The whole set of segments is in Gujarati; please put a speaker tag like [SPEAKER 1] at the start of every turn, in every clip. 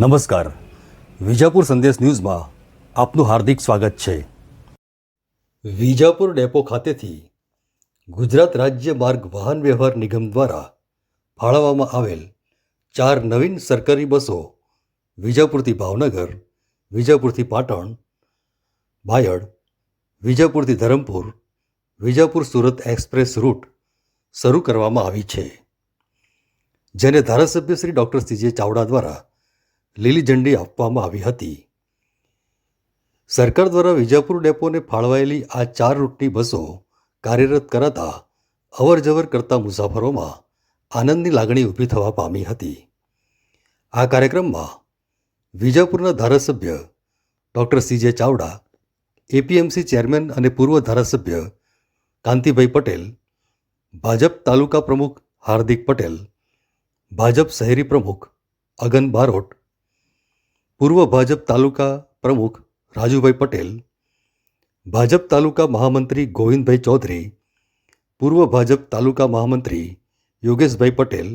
[SPEAKER 1] નમસ્કાર. વિજાપુર સંદેશ ન્યૂઝમાં આપનું હાર્દિક સ્વાગત છે. વિજાપુર ડેપો ખાતેથી ગુજરાત રાજ્ય માર્ગ વાહન વ્યવહાર નિગમ દ્વારા ફાળવવામાં આવેલ ચાર નવીન સરકારી બસો વિજાપુરથી ભાવનગર, વિજાપુરથી પાટણ, બાયડ, વિજાપુરથી ધરમપુર, વિજાપુર સુરત એક્સપ્રેસ રૂટ શરૂ કરવામાં આવી છે. જેને ધારાસભ્ય શ્રી ડૉક્ટર સીજે ચાવડા દ્વારા લીલી ઝંડી આપવામાં આવી હતી. સરકાર દ્વારા વિજાપુર ડેપોને ફાળવાયેલી આ ચાર રૂટની બસો કાર્યરત કરાતા અવરજવર કરતા મુસાફરોમાં આનંદની લાગણી ઊભી થવા પામી હતી. આ કાર્યક્રમમાં વિજાપુરના ધારાસભ્ય doctor C J Chavda, APMC chairman અને પૂર્વ ધારાસભ્ય કાંતિભાઈ પટેલ, ભાજપ તાલુકા પ્રમુખ હાર્દિક પટેલ, ભાજપ શહેરી પ્રમુખ અગન બારોટ પૂર્વ ભાજપ તાલુકા પ્રમુખ રાજુભાઈ પટેલ, ભાજપ તાલુકા મહામંત્રી ગોવિંદભાઈ ચૌધરી, પૂર્વ ભાજપ તાલુકા મહામંત્રી યોગેશભાઈ પટેલ,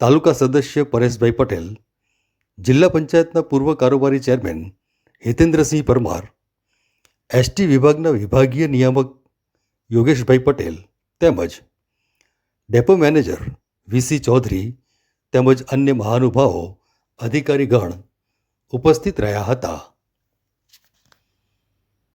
[SPEAKER 1] તાલુકા સદસ્ય પરેશભાઈ પટેલ, જિલ્લા પંચાયતના પૂર્વ કારોબારી ચેરમેન હિતેન્દ્રસિંહ પરમાર, એસટી વિભાગના વિભાગીય નિયામક યોગેશભાઈ પટેલ તેમજ ડેપો મેનેજર વીસી ચૌધરી તેમજ અન્ય મહાનુભાવો, અધિકારીગણ ઉપસ્થિત રહ્યા હતા.